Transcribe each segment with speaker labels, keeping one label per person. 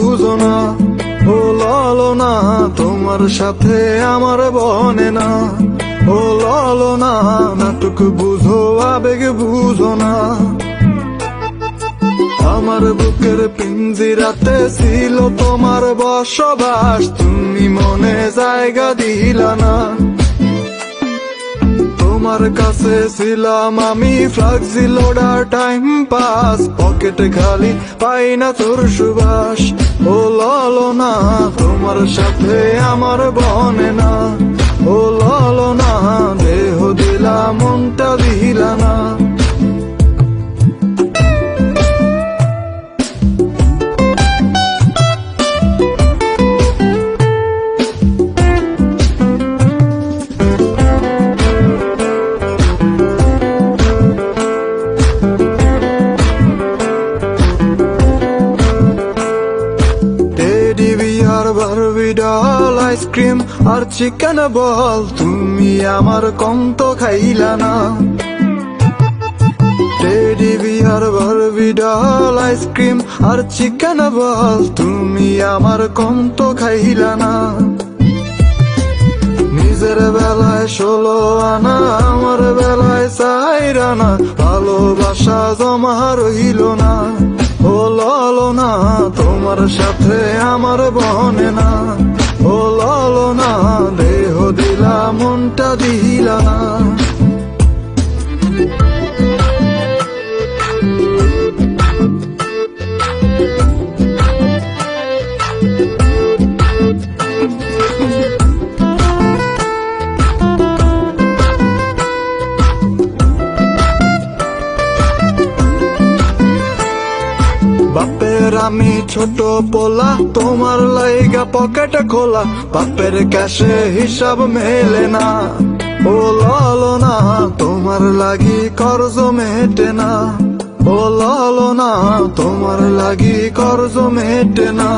Speaker 1: বুঝো না, ও লালো না, তোমার সাথে আমার বনে না। ও লালো না, নাটক বুঝো, আবেগ বুঝো না। আমার বুকের পিঞ্জিরাতে ছিল তোমার বসবাস, তুমি মনে জায়গা দিলা না। তোমার কাছে ছিলাম আমি ফ্লাক্সি লোডার টাইম পাস। পকেটে খালি পাই না তোর সুবাস। ও ললো না, তোমার সাথে আমার বনে না। ও ললো না, দেহ দিলা, মনটা দিলা না। বারবি ডাল আইসক্রিম আর চিকেন বল, তুমি আমার কম তো খাইলা না। Teddy bear Barbie ice cream আর চিকেন বল, তুমি আমার কম তো খাইলা না। নিজের বেলায় ষোলো আনা, আমার বেলায় চাইরা না। ভালোবাসা জমা রইল না। ও ললো না তোমার সাথে আমার বনে না। ও লল না দেহ দিলা মনটা দিলা। না আমি ছোট পোলা, তোমার লাইগা পকেট খোলা, বাপের ক্যাশে হিসাব মেলে না। ও ললো না, তোমার লাগি কর্জ মেটে না। ও ললো না, তোমার লাগি কর্জ মেটে না।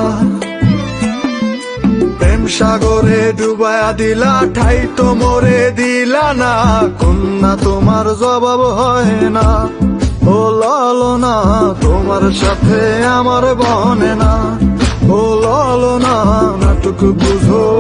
Speaker 1: প্রেম সাগরে ডুবায়া দিলা, ঠাই তো মরে দিলা না। কন্যা, তোমার জবাব হয় না। ও না তোমার সাথে আমার বনে না। ও না নাটক বুঝো।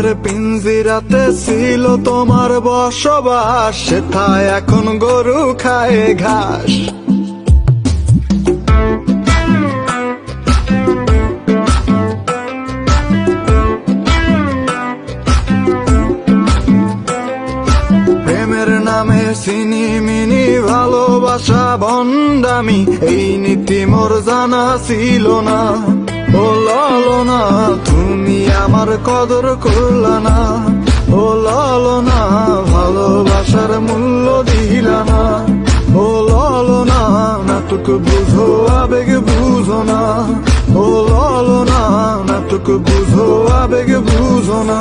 Speaker 1: আমার পিঞ্জিরাতে ছিল তোমার বসবাস সেথায় এখন গরু খায় ঘাস। নামে সিনি মিনি, ভালোবাসা, ভণ্ডামি, এই নীতি মোর জানা ছিল না। কদর করল না। ও লাল না, ভালোবাসার মূল্য দিল না। ও লাল না, নাটক বুঝো, আবেগ বুঝো না। ও লাল না, নাটক বুঝো, আবেগ বুঝো না।